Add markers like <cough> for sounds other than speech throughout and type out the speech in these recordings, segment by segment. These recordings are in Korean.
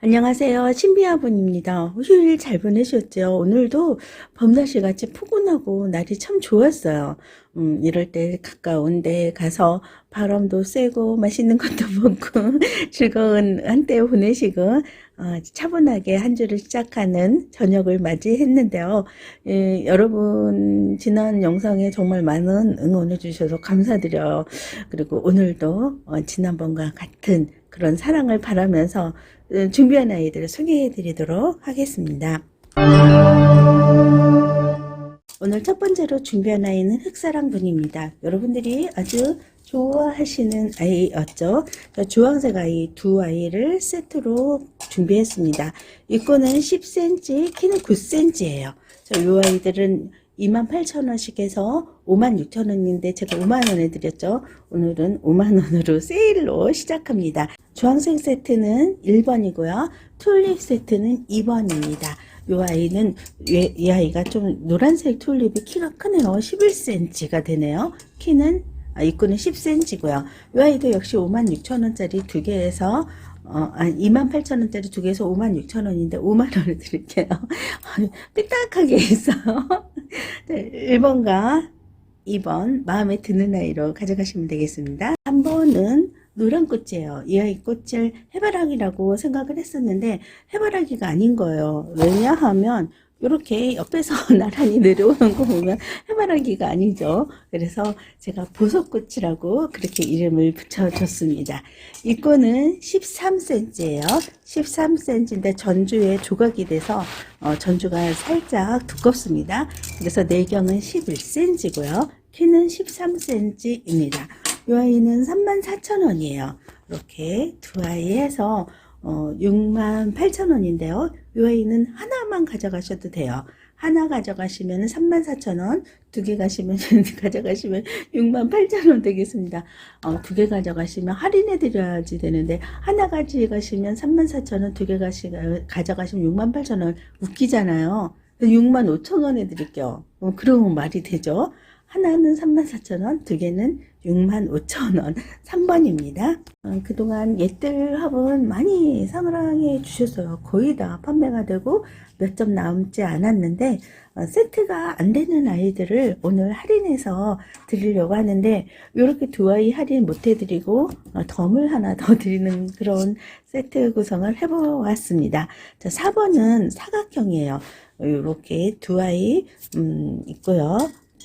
안녕하세요. 신비아분입니다. 휴일 잘 보내셨죠? 오늘도 봄날씨 같이 포근하고 날이 참 좋았어요. 음, 이럴 때 가까운 데 가서 바람도 쐬고 맛있는 것도 <laughs> 먹고 즐거운 한때 보내시고 어, 차분하게 한 주를 시작하는 저녁을 맞이했는데요. 예, 여러분 지난 영상에 정말 많은 응원해 주셔서 감사드려요. 그리고 오늘도 어, 지난번과 같은 그런 사랑을 바라면서 어, 준비한 아이들을 소개해 드리도록 하겠습니다. 오늘 첫 번째로 준비한 아이는 흑사랑 분입니다. 여러분들이 아주 좋아하시는 아이였죠. 자, 주황색 아이 두 아이를 세트로 준비했습니다. 입고는 10cm, 키는 9cm예요. 자, 이 아이들은 28,000원씩 해서 56,000원인데 제가 5만원에 드렸죠. 오늘은 5만원으로 세일로 시작합니다. 주황색 세트는 1번이고요. 튤립 세트는 2번입니다. 이 아이는 이, 이 아이가 좀 노란색 튤립이 키가 크네요. 11cm가 되네요. 키는 아, 입구는 10cm고요. 이 아이도 역시 56,000원짜리 두 개에서 어, 아, 28,000원짜리 두 개에서 56,000원인데 5만원을 드릴게요. <laughs> 삐딱하게 있어요. <laughs> 네, 1번과 2번 마음에 드는 아이로 가져가시면 되겠습니다. 3번은 노란 꽃이에요. 이 아이 꽃을 해바라기라고 생각을 했었는데 해바라기가 아닌 거예요. 왜냐하면 이렇게 옆에서 <laughs> 나란히 내려오는 거 보면 해바라기가 아니죠. 그래서 제가 보석꽃이라고 그렇게 이름을 붙여줬습니다. 이 꽃은 13cm예요. 13cm인데 전주에 조각이 돼서 어, 전주가 살짝 두껍습니다. 그래서 내경은 11cm고요. 키는 13cm입니다. 이 아이는 34,000원이에요. 이렇게 두 아이 해서 어, 68,000원인데요. 이 아이는 하나만 가져가셔도 돼요. 하나 가져가시면 34,000원, 두 개 가시면, <laughs> 가져가시면 68,000원 되겠습니다. 어, 두 개 가져가시면 할인해 드려야지 되는데, 하나 가져가시면 34,000원, 두개 가져가시면 68,000원. 웃기잖아요. 65,000원에 드릴게요. 어, 그러면 말이 되죠? 하나는 34,000원, 두 개는 65,000원. 3번입니다. <laughs> 어, 그동안 옛들 합은 많이 상랑해 주셨어요. 거의 다 판매가 되고 몇 점 남지 않았는데 어, 세트가 안 되는 아이들을 오늘 할인해서 드리려고 하는데 이렇게 두 아이 할인 못 해드리고 어, 덤을 하나 더 <laughs> 드리는 그런 세트 구성을 해보았습니다. 자, 4번은 사각형이에요. 이렇게 두 아이 음, 있고요.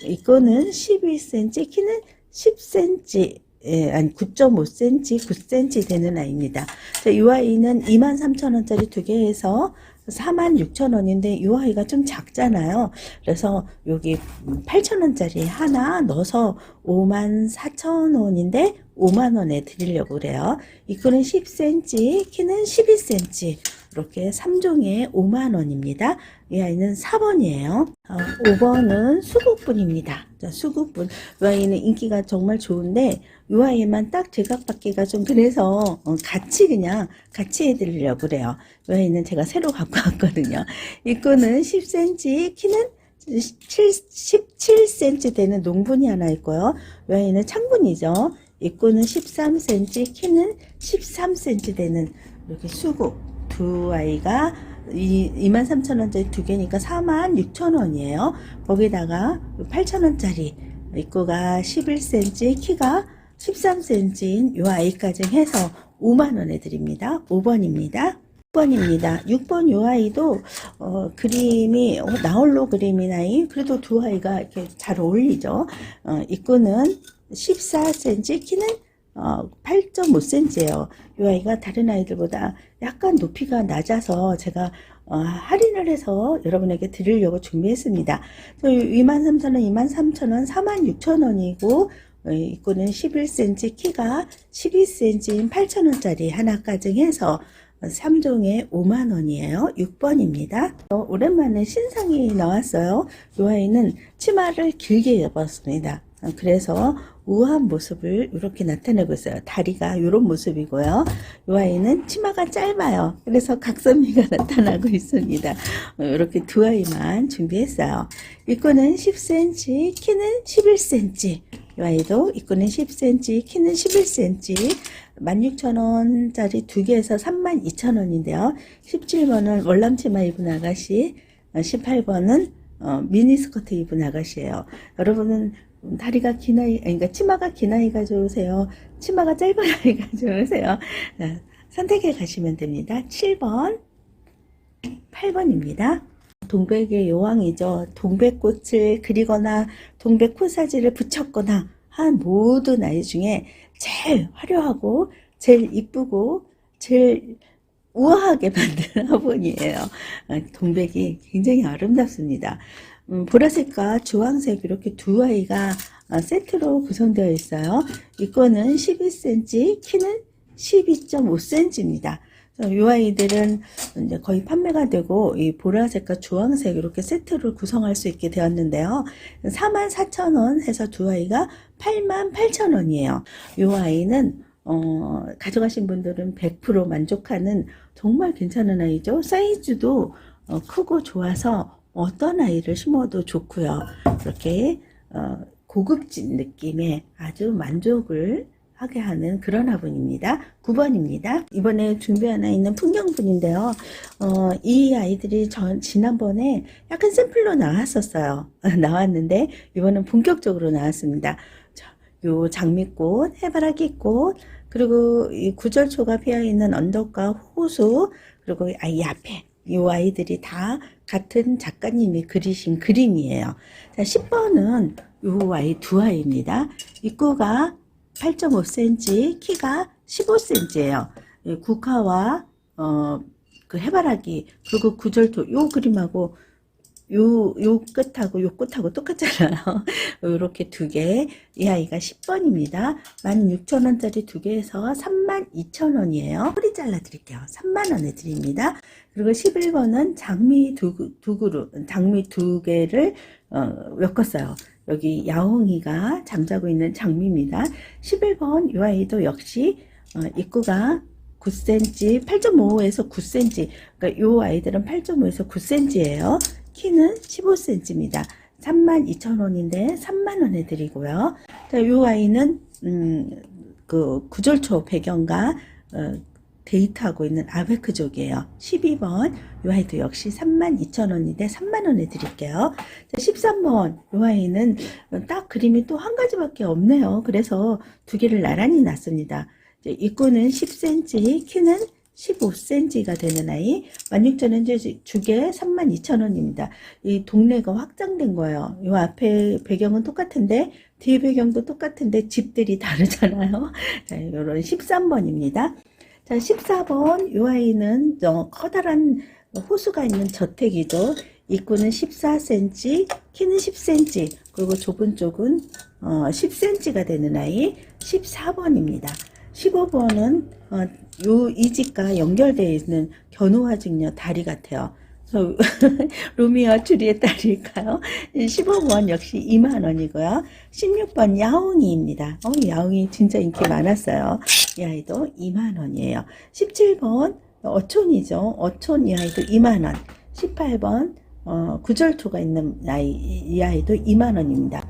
이거는 11cm, 키는 10cm, 예, 아니 9.5cm, 9cm 되는 아이입니다. 자, 이 아이는 23,000원짜리 두 개에서 46,000원인데 이 아이가 좀 작잖아요. 그래서 여기 8,000원짜리 하나 넣어서 54,000원인데 5만원에 드리려고 그래요. 이거는 10cm, 키는 12cm. 이렇게 3종에 5만원입니다. 이 아이는 4번이에요. 어, 5번은 수국분입니다. 자, 수국분. 이 아이는 인기가 정말 좋은데, 이 아이만 딱 제각받기가 좀 그래서 어, 같이 그냥 같이 해드리려고 그래요. 이 아이는 제가 새로 갖고 왔거든요. 이 거는 10cm, 키는 7, 17cm 되는 농분이 하나 있고요. 이 아이는 창분이죠. 이 거는 13cm, 키는 13cm 되는 이렇게 수국. 두 아이가 23,000원짜리 두 개니까 46,000원이에요. 거기다가 8,000원짜리 입구가 11cm, 키가 13cm인 이 아이까지 해서 5만원에 드립니다. 5번입니다. 6번입니다. 6번 요 아이도 어, 그림이 어, 나홀로 그림이 나이 그래도 두 아이가 이렇게 잘 어울리죠. 어, 입구는 14cm, 키는 어, 8.5cm예요. 이 아이가 다른 아이들보다 약간 높이가 낮아서 제가 어, 할인을 해서 여러분에게 드리려고 준비했습니다. 23,000원, 23,000원, 46,000원이고 이거는 11cm, 키가 12cm인 8,000원짜리 하나까지 해서 3종에 5만원이에요. 6번입니다. 어, 오랜만에 신상이 나왔어요. 이 아이는 치마를 길게 입었습니다. 어, 그래서 우아한 모습을 이렇게 나타내고 있어요. 다리가 이런 모습이고요. 이 아이는 치마가 짧아요. 그래서 각선미가 <laughs> 나타나고 있습니다. 어, 이렇게 두 아이만 준비했어요. 이거는 10cm, 키는 11cm. 이 아이도 입구는 10cm, 키는 11cm, 16,000원짜리 두 개에서 32,000원인데요. 17번은 월남치마 입은 아가씨, 18번은 어, 미니스커트 입은 아가씨예요. 여러분은 다리가 긴 아이, 그러니까 치마가 긴 아이가 좋으세요? 치마가 짧은 <laughs> 아이가 좋으세요? 자, 선택해 가시면 됩니다. 7번, 8번입니다. 동백의 여왕이죠. 동백꽃을 그리거나 동백 코사지를 붙였거나 한 모든 아이 중에 제일 화려하고 제일 이쁘고 제일 우아하게 <laughs> 만든 화분이에요. 아, 동백이 굉장히 아름답습니다. 음, 보라색과 주황색 이렇게 두 아이가 아, 세트로 구성되어 있어요. 이거는 12cm, 키는 12.5cm입니다. 이 아이들은 이제 거의 판매가 되고 이 보라색과 주황색 이렇게 세트를 구성할 수 있게 되었는데요. 44,000원 해서 두 아이가 88,000원이에요. 이 아이는 어, 가져가신 분들은 100% 만족하는 정말 괜찮은 아이죠. 사이즈도 어, 크고 좋아서 어떤 아이를 심어도 좋고요. 이렇게 어, 고급진 느낌의 아주 만족을 하게 하는 그런 화분입니다. 9번입니다. 이번에 준비 하나 있는 풍경분인데요. 어, 이 아이들이 전, 지난번에 약간 샘플로 나왔었어요. <laughs> 나왔는데, 이번엔 본격적으로 나왔습니다. 자, 요 장미꽃, 해바라기꽃, 그리고 이 구절초가 피어있는 언덕과 호수, 그리고 이 앞에 이 아이들이 다 같은 작가님이 그리신 그림이에요. 자, 10번은 요 아이 두 아이입니다. 입구가 8.5cm, 키가 15cm예요. 국화와 어, 그 해바라기 그리고 구절토 요 그림하고 요, 요 끝하고 요 끝하고 똑같잖아요. <laughs> 요렇게 두 개. 이 아이가 10번입니다. 16,000원짜리 두 개에서 32,000원이에요. 뿌리 잘라 드릴게요. 3만원에 드립니다. 그리고 11번은 장미 두, 두 그루, 장미 두 개를, 어, 엮었어요. 여기 야옹이가 잠자고 있는 장미입니다. 11번 이 아이도 역시, 어, 입구가 9cm, 8.5에서 9cm. 그러니까 요 아이들은 8.5에서 9cm예요. 키는 15cm입니다. 32,000원인데 3만원에 드리고요. 자, 요 아이는, 음, 그 구절초 배경과, 어, 데이트하고 있는 아베크족이에요. 12번, 요 아이도 역시 32,000원인데 3만원에 드릴게요. 자, 13번, 요 아이는 딱 그림이 또 한 가지밖에 없네요. 그래서 두 개를 나란히 놨습니다. 입구는 10cm, 키는 15cm가 되는 아이 16,000원 주게 32,000원입니다. 이 동네가 확장된 거예요. 이 앞에 배경은 똑같은데 뒤에 배경도 똑같은데 집들이 다르잖아요. <laughs> 자, 이런 13번입니다. 자, 14번 이 아이는 어, 커다란 호수가 있는 저택이죠. 입구는 14cm, 키는 10cm, 그리고 좁은 쪽은 어, 10cm가 되는 아이 14번입니다. 15번은 어, 요 이 집과 연결되어 있는 견우화 직녀 다리 같아요. 저, 로미오와 <laughs> 주리의 딸일까요? 15번 역시 2만원이고요. 16번 야옹이입니다. 어, 야옹이 진짜 인기 많았어요. 이 아이도 2만원이에요. 17번 어촌이죠. 어촌 이 아이도 2만원. 18번 어, 구절초가 있는 아이, 이 아이도 2만원입니다.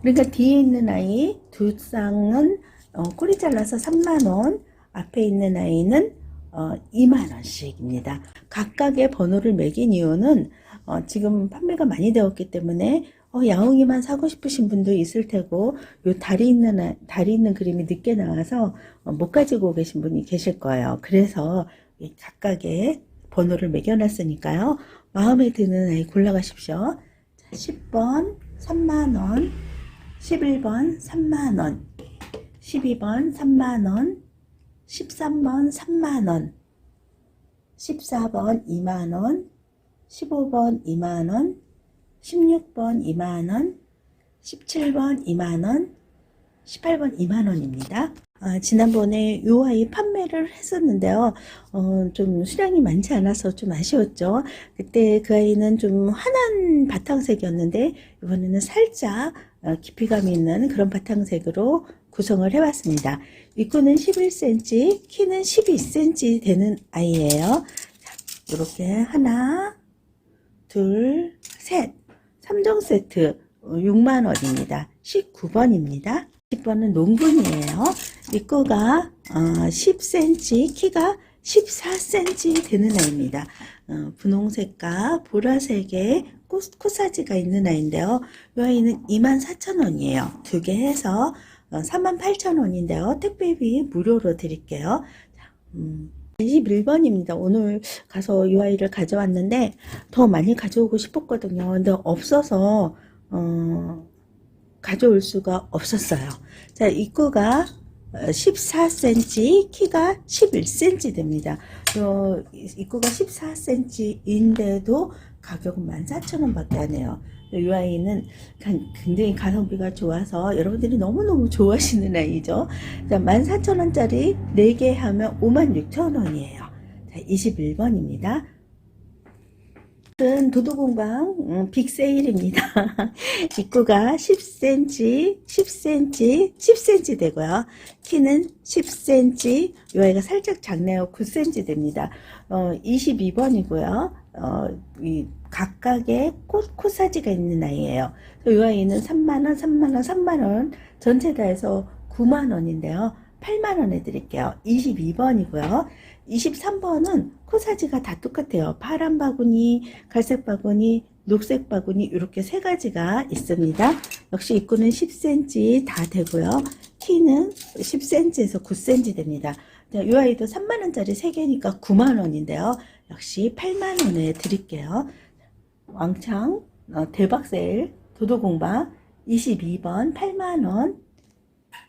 그러니까 뒤에 있는 아이 두 쌍은 어, 꼬리 잘라서 3만원, 앞에 있는 아이는 어, 2만원씩입니다. 각각의 번호를 매긴 이유는 어, 지금 판매가 많이 되었기 때문에 어, 야옹이만 사고 싶으신 분도 있을 테고 요 다리 있는 아- 다리 있는 그림이 늦게 나와서 어, 못 가지고 계신 분이 계실 거예요. 그래서 이 각각의 번호를 매겨놨으니까요. 마음에 드는 아이 골라가십시오. 자, 10번 3만원, 11번 3만원, 12번 3만원, 13번 3만원, 14번 2만원, 15번 2만원, 16번 2만원, 17번 2만원, 18번 2만원입니다. 아, 지난번에 요 아이 판매를 했었는데요. 어, 좀 수량이 많지 않아서 좀 아쉬웠죠. 그때 그 아이는 좀 환한 바탕색이었는데 이번에는 살짝 어, 깊이감 있는 그런 바탕색으로 구성을 해봤습니다. 입구는 11cm, 키는 12cm 되는 아이예요. 자, 이렇게 하나, 둘, 셋, 3종 세트 6만 원입니다. 19번입니다. 10번은 농분이에요. 입구가 어, 10cm, 키가 14cm 되는 아이입니다. 어, 분홍색과 보라색의 코, 코사지가 있는 아이인데요. 이 아이는 24,000원이에요. 두 개 해서 어, 38,000원인데요. 택배비 무료로 드릴게요. 자, 음, 21번입니다. 오늘 가서 이 아이를 가져왔는데 더 많이 가져오고 싶었거든요. 근데 없어서 어, 가져올 수가 없었어요. 자, 입구가 14cm, 키가 11cm 됩니다. 요 입구가 14cm인데도 가격은 14,000원 밖에 안 해요. 이 아이는 굉장히 가성비가 좋아서 여러분들이 너무너무 좋아하시는 아이죠. 자, 14,000원짜리 4개 하면 56,000원이에요. 자, 21번입니다. 도도공방 음, 빅세일입니다. <laughs> 입구가 10cm, 10cm, 10cm 되고요. 키는 10cm, 이 아이가 살짝 작네요. 9cm 됩니다. 어, 22번이고요. 어, 이 각각의 코, 코사지가 있는 아이예요. 이 아이는 3만원, 3만원, 3만원 전체 다 해서 9만원인데요. 8만원에 드릴게요. 22번이고요. 23번은 코사지가 다 똑같아요. 파란 바구니, 갈색 바구니, 녹색 바구니 이렇게 세 가지가 있습니다. 역시 입구는 10cm 다 되고요. 키는 10cm에서 9cm 됩니다. 이 아이도 3만원짜리 3개니까 9만원인데요. 역시 8만원에 드릴게요. 왕창 어, 대박 세일 도도공방 22번 8만원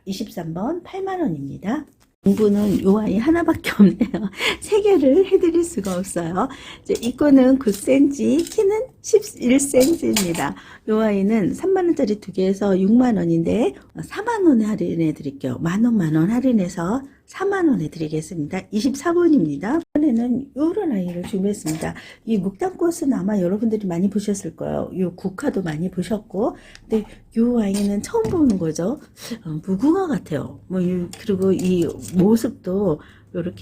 23번 8만원입니다. 공부는 요 아이 하나밖에 없네요. <laughs> 세 개를 해드릴 수가 없어요. 이제 입구는 9cm, 키는 11cm입니다. 요 아이는 3만원짜리 두 개에서 6만원인데 4만원에 할인해 드릴게요. 만원, 만원 할인해서 4만원에 드리겠습니다. 24번입니다. 이번에는 요런 아이를 준비했습니다. 이 묵단꽃은 아마 여러분들이 많이 보셨을 거예요. 요 국화도 많이 보셨고, 근데 요 아이는 처음 보는 거죠. 어, 무궁화 같아요. 뭐, 이- 그리고 이 모습도 요렇게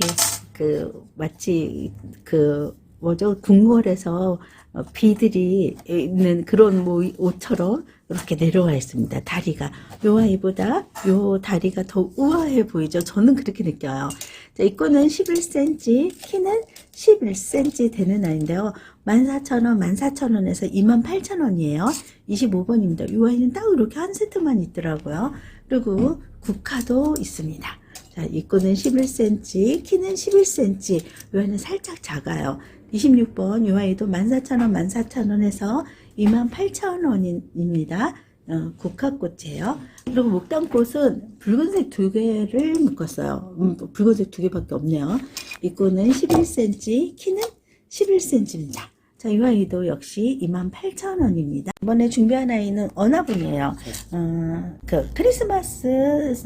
그, 마치 그, 뭐죠? 궁궐에서 어, 비들이 있는 그런 뭐 옷처럼 이렇게 내려와 있습니다. 다리가. 요 아이보다 요 다리가 더 우아해 보이죠? 저는 그렇게 느껴요. 자, 입구는 11cm, 키는 11cm 되는 아이인데요. 14,000원, 14,000원에서 28,000원이에요. 25번입니다. 요 아이는 딱 이렇게 한 세트만 있더라고요. 그리고 국화도 있습니다. 자, 입구는 11cm, 키는 11cm. 요 아이는 살짝 작아요. 26번 요 아이도 14,000원, 14,000원에서 28,000원입니다. 어, 국화꽃이에요. 그리고 목단꽃은 붉은색 두 개를 묶었어요. 음, 붉은색 두 개밖에 없네요. 입구는 11cm, 키는 11cm입니다. 자, 이 아이도 역시 28,000원입니다. 이번에 준비한 아이는 어나분이에요. 어, 그 크리스마스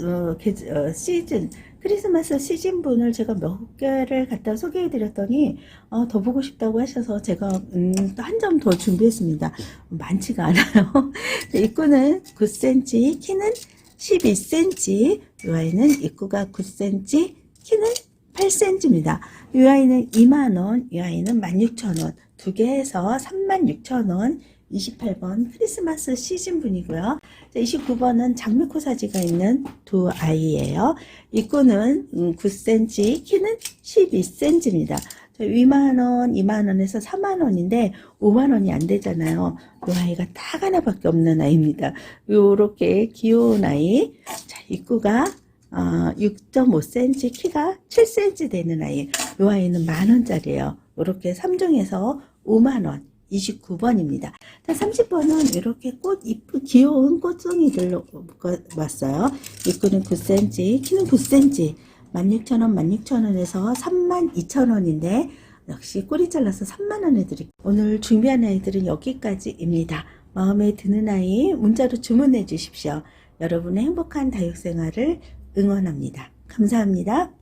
어, 계- 어, 시즌 크리스마스 시즌분을 제가 몇 개를 갖다 소개해 드렸더니 어, 더 보고 싶다고 하셔서 제가 음, 한 점 더 준비했습니다. 많지가 않아요. <laughs> 입구는 9cm, 키는 12cm. 이 아이는 입구가 9cm, 키는 8cm입니다. 이 아이는 2만원, 이 아이는 16,000원. 두개 해서 36,000원. 28번 크리스마스 시즌 분이고요. 29번은 장미코사지가 있는 두 아이예요. 입구는 9cm, 키는 12cm입니다. 2만원, 2만원에서 4만원인데 5만원이 안 되잖아요. 이 아이가 딱 하나밖에 없는 아이입니다. 요렇게 귀여운 아이. 자, 입구가 어, 6.5cm, 키가 7cm 되는 아이. 이 아이는 만원짜리예요. 이렇게 3종에서 5만원. 29번입니다. 30번은 이렇게 꽃 이쁜 귀여운 꽃송이들로 왔어요. 입구는 9cm, 키는 9cm. 16,000원, 16,000원에서 32,000원인데 역시 꼬리 잘라서 3만원에 드릴게요. 오늘 준비한 아이들은 여기까지입니다. 마음에 드는 아이 문자로 주문해 주십시오. 여러분의 행복한 다육생활을 응원합니다. 감사합니다.